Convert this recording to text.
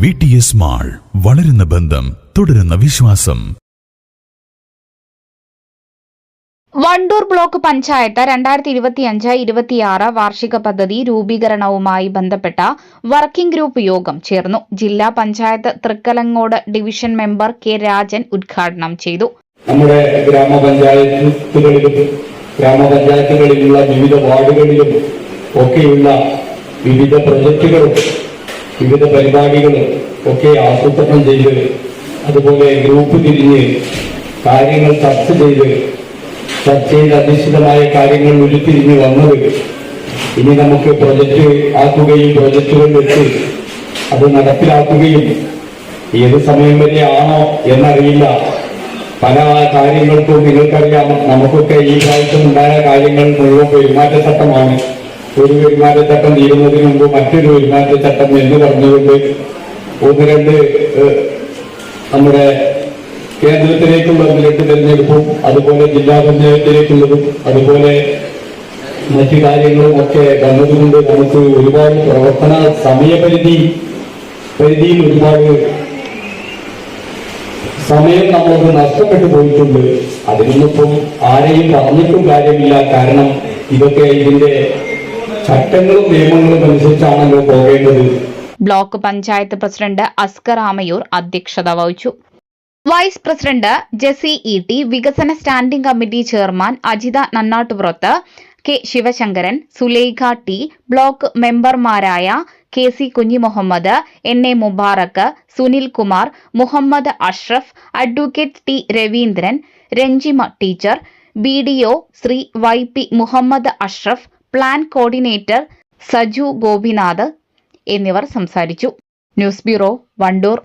V T S mall വളരുന്ന ബന്ധം തുടരുന്ന വിശ്വാസം. വണ്ടൂർ ബ്ലോക്ക് പഞ്ചായത്ത് രണ്ടായിരത്തി ഇരുപത്തിയഞ്ച് ഇരുപത്തിയാറ് വാർഷിക പദ്ധതി രൂപീകരണവുമായി ബന്ധപ്പെട്ട വർക്കിംഗ് ഗ്രൂപ്പ് യോഗം ചേർന്നു. ജില്ലാ panchayat Thrikkalangode division member K Rajan ഉദ്ഘാടനം ചെയ്തു. നമ്മുടെ ഗ്രാമപഞ്ചായത്തുകളിലും ഗ്രാമപഞ്ചായത്തുകളിലുള്ള വിവിധ വാർഡുകളിലും ഒക്കെയുള്ള വിവിധ പ്രൊജക്ടുകളും വിവിധ പരിപാടികളും ഒക്കെ ആസൂത്രണം ചെയ്ത് അതുപോലെ ഗ്രൂപ്പ് തിരിഞ്ഞ് കാര്യങ്ങൾ ചർച്ച ചെയ്ത് ചർച്ചയിൽ അധിഷ്ഠിതമായ കാര്യങ്ങൾ ഉരുത്തിരിഞ്ഞ് വന്നത് ഇനി നമുക്ക് പ്രൊജക്ട് ആക്കുകയും പ്രൊജക്ടുകൾ വെച്ച് അത് നടപ്പിലാക്കുകയും ഏത് സമയം ആണോ എന്നറിയില്ല. പല കാര്യങ്ങൾക്കും നിങ്ങൾക്കറിയാം നമുക്കൊക്കെ ഈ പ്രാവശ്യം ഉണ്ടായ കാര്യങ്ങൾ മുഴുവൻ പെരുമാറ്റച്ചട്ടമാണ് ഒരു പെരുമാറ്റച്ചട്ടം തീരുന്നതിന് മുമ്പ് മറ്റൊരു പെരുമാറ്റച്ചട്ടം എന്ന് പറഞ്ഞുകൊണ്ട് ഒന്ന് രണ്ട് നമ്മുടെ കേന്ദ്രത്തിലേക്കുള്ള ഒന്ന് തെരഞ്ഞെടുപ്പും അതുപോലെ ജില്ലാ പഞ്ചായത്തിലേക്കുള്ളതും അതുപോലെ മറ്റു കാര്യങ്ങളും ഒക്കെ വന്നതുകൊണ്ട് നമുക്ക് ഒരുപാട് പ്രവർത്തന സമയപരിധി പരിധിയിൽ ഒരുപാട് സമയം നമ്മൾക്ക് നഷ്ടപ്പെട്ടു പോയിട്ടുണ്ട്. അതിനൊന്നിപ്പം ആരെയും പറഞ്ഞിട്ടും കാര്യമില്ല. കാരണം ഇതൊക്കെ ഇതിന്റെ ചട്ടങ്ങളും നിയമങ്ങളും അനുസരിച്ചാണല്ലോ പോകേണ്ടത്. ബ്ലോക്ക് പഞ്ചായത്ത് പ്രസിഡന്റ് അസ്കർ ആമയൂർ അധ്യക്ഷത വഹിച്ചു. Vice president Jessy E T വികസന standing committee chairman Ajitha Nannattupurath K Sivasankaran Sulaikha T block മെമ്പർമാരായ K C Kunjimuhammed N A Mubarak Sunil Kumar Muhammed Ashraf advocate T Raveendran Ranjima teacher B D O Shri Y P Muhammed Ashraf plan coordinator Saju Gopinath എന്നിവർ സംസാരിച്ചു. News bureau Vandoor.